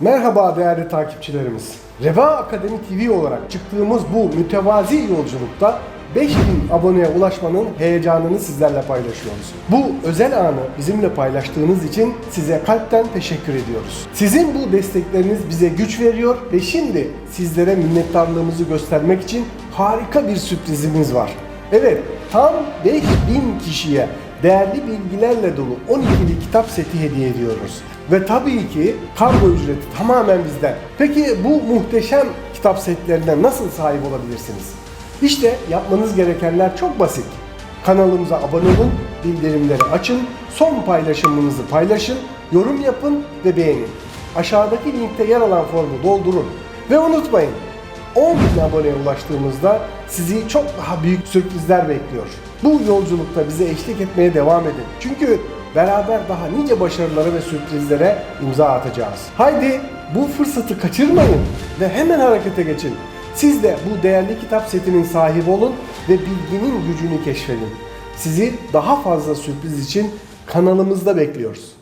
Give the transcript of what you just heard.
Merhaba değerli takipçilerimiz. Reva Akademi TV olarak çıktığımız bu mütevazi yolculukta 5000 aboneye ulaşmanın heyecanını sizlerle paylaşıyoruz. Bu özel anı bizimle paylaştığınız için size kalpten teşekkür ediyoruz. Sizin bu destekleriniz bize güç veriyor ve şimdi sizlere minnettarlığımızı göstermek için harika bir sürprizimiz var. Evet, tam 5000 kişiye değerli bilgilerle dolu 12'li kitap seti hediye ediyoruz. Ve tabii ki kargo ücreti tamamen bizden. Peki bu muhteşem kitap setlerine nasıl sahip olabilirsiniz? İşte yapmanız gerekenler çok basit. Kanalımıza abone olun, bildirimleri açın, son paylaşımınızı paylaşın, yorum yapın ve beğenin. Aşağıdaki linkte yer alan formu doldurun. Ve unutmayın, 10 bin aboneye ulaştığımızda sizi çok daha büyük sürprizler bekliyor. Bu yolculukta bize eşlik etmeye devam edin. Çünkü beraber daha nice başarılara ve sürprizlere imza atacağız. Haydi bu fırsatı kaçırmayın ve hemen harekete geçin. Siz de bu değerli kitap setinin sahibi olun ve bilginin gücünü keşfedin. Sizi daha fazla sürpriz için kanalımızda bekliyoruz.